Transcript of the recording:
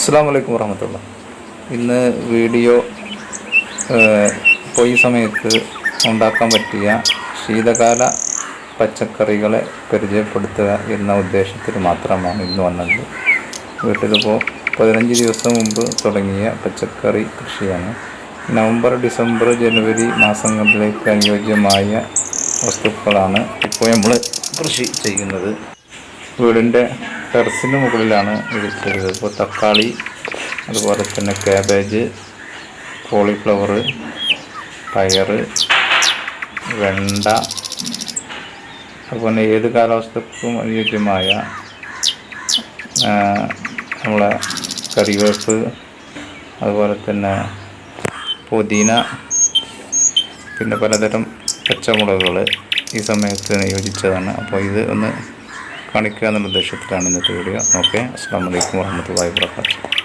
അസ്സാം വലൈക്കും വർഹമത്തുള്ള ഇന്ന് വീഡിയോ പോയി സമയത്ത് ഉണ്ടാക്കാൻ പറ്റിയ ശീതകാല പച്ചക്കറികളെ പരിചയപ്പെടുത്തുക എന്ന ഉദ്ദേശത്തിൽ മാത്രമാണ് ഇന്ന് വന്നത്. വീട്ടിലിപ്പോൾ പതിനഞ്ച് ദിവസം മുമ്പ് തുടങ്ങിയ പച്ചക്കറി കൃഷിയാണ്. നവംബർ ഡിസംബർ ജനുവരി മാസങ്ങളിലേക്ക് അനുയോജ്യമായ വസ്തുക്കളാണ് ഇപ്പോൾ നമ്മൾ കൃഷി ചെയ്യുന്നത്. വീടിന്റെ ടെറസിന് മുകളിലാണ് ഇത് ചെയ്തത് ഇപ്പോൾ തക്കാളി അതുപോലെ തന്നെ ക്യാബേജ് കോളിഫ്ലവർ പയർ വെണ്ട അതുപോലെ ഏത് കാലാവസ്ഥക്കും അനുയോജ്യമായ നമ്മളെ കറിവേപ്പ് അതുപോലെ തന്നെ പുതിന പിന്നെ പലതരം പച്ചമുളകുകൾ ഈ സമയത്ത് യോജിച്ചതാണ് അപ്പോൾ ഇത് ഒന്ന് കാണിക്കുക എന്നുള്ള ഉദ്ദേശത്തിലാണ് ഇന്നത്തെ വീഡിയോ ഓക്കെ അസ്സാം വലൈക്കും വാഹമത്തല്ലാ വാബർക്കാത്തു